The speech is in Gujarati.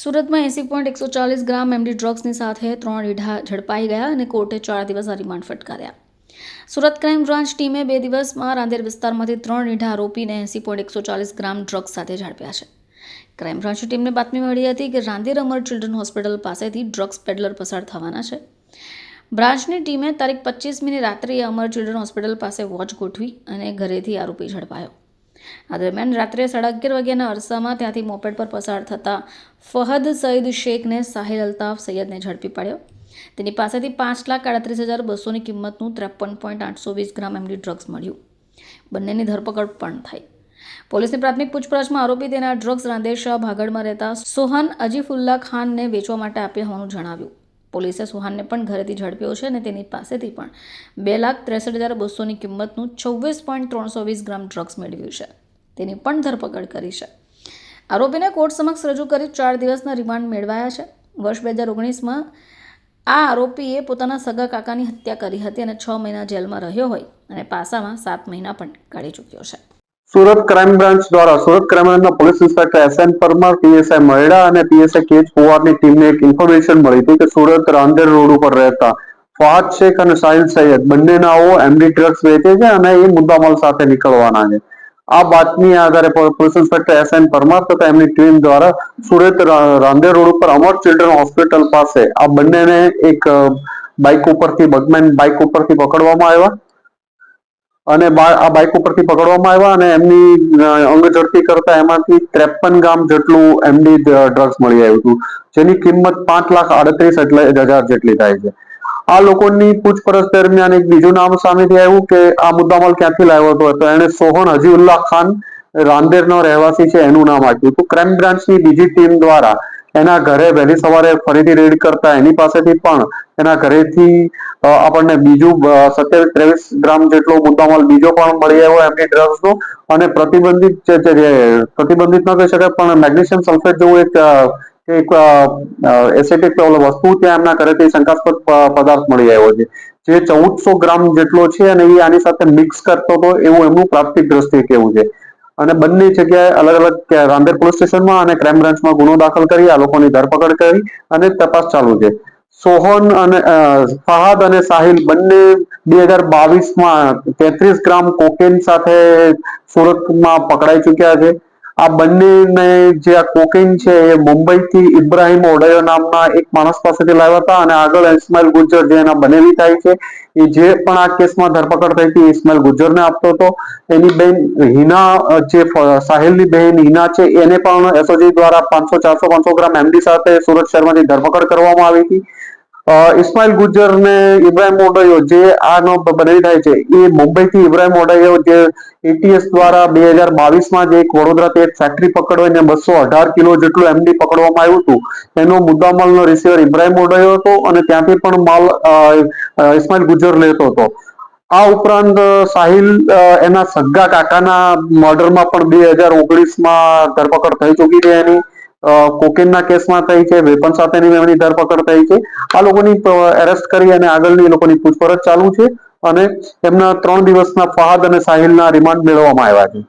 સુરતમાં એસી પોઈન્ટ એકસો ચાલીસ ગ્રામ એમડી ડ્રગ્સની સાથે ત્રણ રીઢા ઝડપાઈ ગયા અને કોર્ટે ચાર દિવસના રિમાન્ડ ફટકાર્યા. સુરત ક્રાઇમ બ્રાન્ચ ટીમે બે દિવસમાં રાંદેર વિસ્તારમાંથી ત્રણ રીઢા આરોપીને એસી પોઈન્ટ એકસો ચાલીસ ગ્રામ ડ્રગ્સ સાથે ઝડપ્યા છે. ક્રાઇમ બ્રાન્ચ ટીમને બાતમી મળી હતી કે રાંદેર અમર ચિલ્ડ્રન હોસ્પિટલ પાસેથી ડ્રગ્સ પેડલર પસાર થવાના છે. બ્રાન્ચની ટીમે તારીખ પચીસમીની રાત્રિએ અમર ચિલ્ડ્રન હોસ્પિટલ પાસે વોચ ગોઠવી અને ઘરેથી આરોપી ઝડપાયો. આ દરમિયાન રાત્રે સાડા અગિયાર વાગ્યાના અરસામાં ત્યાંથી મોપેડ પર પસાર થતા ફહદ સઈદ શેખને સાહિલ અલ્તાફ સૈયદને ઝડપી પાડ્યો. તેની પાસેથી પાંચ લાખ આડત્રીસ હજાર બસોની કિંમતનું ત્રેપન પોઈન્ટ આઠસો વીસ ગ્રામ એમડી ડ્રગ્સ મળ્યું. બંનેની ધરપકડ પણ થઈ. પોલીસની પ્રાથમિક પૂછપરછમાં આરોપી તેના ડ્રગ્સ રાંદેશા ભાગડમાં રહેતા સોહન અજીફુલ્લા ખાનને વેચવા માટે આપ્યા હોવાનું જણાવ્યું. પોલીસે સુહાનને પણ ઘરેથી ઝડપ્યો છે અને તેની પાસેથી પણ બે લાખ ત્રેસઠ હજાર બસોની કિંમતનું છવ્વીસ પોઈન્ટ ત્રણસો વીસ ગ્રામ ડ્રગ્સ મેળવ્યું છે. તેની પણ ધરપકડ કરી છે. આરોપીને કોર્ટ સમક્ષ રજૂ કરી ચાર દિવસના રિમાન્ડ મેળવાયા છે. વર્ષ બે હજાર ઓગણીસમાં આ આરોપીએ પોતાના સગા કાકાની હત્યા કરી હતી અને છ મહિના જેલમાં રહ્યો હોય અને પાસામાં સાત મહિના પણ કાઢી ચૂક્યો છે. સુરત ક્રાઇમ બ્રાન્ચ દ્વારા સુરત ક્રાઇમ બ્રાન્ચના police inspector S N Parmar, PSI Maheda અને પીએસઆઈ કેચ પોવારની ટીમને એક ઇન્ફોર્મેશન મળી હતી કે સુરત રાંદેર રોડ ઉપર રહેતા ફહાદ શેખ અને સાહિલ સૈયદ બંનેનાઓ એમડી ડ્રગ્સ વેચે છે અને એ મુદ્દામાલ સાથે નીકળવાના છે. આ બાતમી આધારે police inspector S N Parmar તથા એમની ટીમ દ્વારા સુરત રાંધે રોડ ઉપર અમર ચિલ્ડ્રન હોસ્પિટલ પાસે આ બંનેને એક બાઇક ઉપરથી બગમેન બાઇક ઉપરથી પકડવામાં આવ્યા. અને આ બાઇક ઉપરથી પકડવામાં આવ્યા અને એમની અંગ ઝડપી કરતા એમાંથી ત્રેપન ગ્રામ જેટલું એમની ડ્રગ્સ મળી આવ્યું હતું. જેની કિંમત પાંચ લાખ આડત્રીસ એટલે હજાર જેટલી થાય છે. આ લોકોની પૂછપરછ દરમિયાન એક બીજું નામ સામેથી આવ્યું કે આ મુદ્દામાલ ક્યાંથી લાવ્યો હતો? તો એને સોહન હજીઉલ્લાહ ખાન રાંદેરનો રહેવાસી છે, એનું નામ આપ્યું હતું. ક્રાઇમ બ્રાન્ચની બીજી ટીમ દ્વારા એના ઘરે વહેલી સવારે ફરીથી રેડ કરતા એની પાસેથી પણ એના ઘરેથી આપણને બીજું સત્યાવીસ ત્રેવીસ ગ્રામ જેટલો મુદ્દામાલ બીજો પણ મળી આવ્યો એમની ડ્રગ્સનો અને પ્રતિબંધિત જે પ્રતિબંધિત ન કહી શકાય પણ મેગ્નેશિયમ સલ્ફેટ જેવું એક એક એસેટિક વસ્તુ ત્યાં એમના ઘરેથી શંકાસ્પદ પદાર્થ મળી આવ્યો છે. જે ચૌદસો ગ્રામ જેટલો છે અને એ આની સાથે મિક્સ કરતો હતો એવું એમનું પ્રાપ્તિક દ્રષ્ટિએ કેવું છે. અને બંને જગ્યાએ અલગ અલગ કે રાંદેર પોલીસ સ્ટેશનમાં અને ક્રાઇમ બ્રાન્ચમાં ગુનો દાખલ કરી, આ લોકોની ધરપકડ કરી અને તપાસ ચાલુ છે. સોહન અને ફહાદ અને સાહિલ બંને બે હજાર બાવીસમાં તેત્રીસ ગ્રામ કોકેન સાથે સુરતમાં પકડાઈ ચુક્યા છે. આ બંનેને જે આ કોકેન છે એ મુંબઈથી ઇબ્રાહિમ ઓડયો નામના એક માણસ પાસેથી લાવ્યા હતા અને આગળ ઇસ્માઇલ ગુજર જે એના બનેલી થાય છે, એ જે પણ આ કેસમાં ધરપકડ થઈ હતી ઇસ્માઇલ ગુજ્જરને આપતો હતો. એની બેન હિના, જે સાહેલની બહેન હિના છે, એને પણ એસઓજી દ્વારા પાંચસો ચારસો પાંચસો ગ્રામ એમડી સાથે સુરત શહેરમાંથી ધરપકડ કરવામાં આવી હતી. ઇસ્માઇલ ગુજર ને ઇબ્રાહિમ ઓડયો જે આનો બની થાય છે, એ મુંબઈથી ઇબ્રાહિમ ઓડયો જે એટીએસ દ્વારા બે હજાર બાવીસમાં જે એક વડોદરાથી એક ફેક્ટરી પકડવાને બસો અઢાર કિલો જેટલું એમડી પકડવામાં આવ્યું હતું, એનો મુદ્દામાલનો રિસીવર ઇબ્રાહિમ ઓડયો હતો અને ત્યાંથી પણ માલ ઇસ્માઇલ ગુજર લેતો હતો. આ ઉપરાંત, સાહિલ એના સગા કાકાના મર્ડરમાં પણ બે હજાર ઓગણીસમાં ધરપકડ થઈ ચૂકી છે એની. કોકેનના કેસમાં થઈ છે, વેપન સાથેની એમની ધરપકડ થઈ છે. આ લોકોની એરેસ્ટ કરી અને આગળની લોકોની પૂછપરછ ચાલુ છે અને એમના ત્રણ દિવસના ફહાદ અને સાહિલના રિમાન્ડ મેળવવામાં આવ્યા છે.